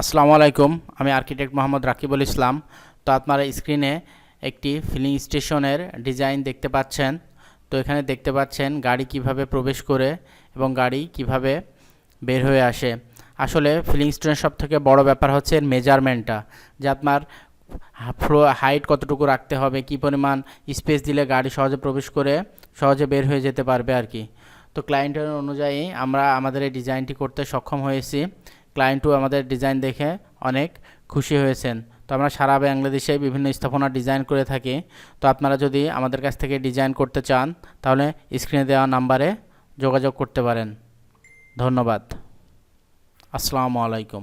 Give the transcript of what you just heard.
আসসালামু আলাইকুম, আমি আর্কিটেক্ট মোহাম্মদ রাকিবুল ইসলাম। তো আপনারা স্ক্রিনে একটি ফিলিং স্টেশনের ডিজাইন দেখতে পাচ্ছেন। তো এখানে দেখতে পাচ্ছেন গাড়ি কীভাবে প্রবেশ করে এবং গাড়ি কীভাবে বের হয়ে আসে। আসলে ফিলিং স্টেশনের সব থেকে বড় ব্যাপার হচ্ছে এর মেজারমেন্টটা যে আপনার ফ্লো হাইট কতটুকু রাখতে হবে, কি পরিমাণ স্পেস দিলে গাড়ি সহজে প্রবেশ করে, সহজে বের হয়ে যেতে পারবে আর কি। তো ক্লায়েন্টের অনুযায়ী আমরা আমাদের এই ডিজাইনটি করতে সক্ষম হয়েছি। ক্লায়েন্টও আমাদের ডিজাইন দেখে অনেক খুশি হয়েছেন। তো আমরা সারা বাংলাদেশে বিভিন্ন স্থাপনা ডিজাইন করে থাকি। তো আপনারা যদি আমাদের কাছ থেকে ডিজাইন করতে চান, তাহলে স্ক্রিনে দেওয়া নাম্বারে যোগাযোগ করতে পারেন। ধন্যবাদ। আসসালামু আলাইকুম।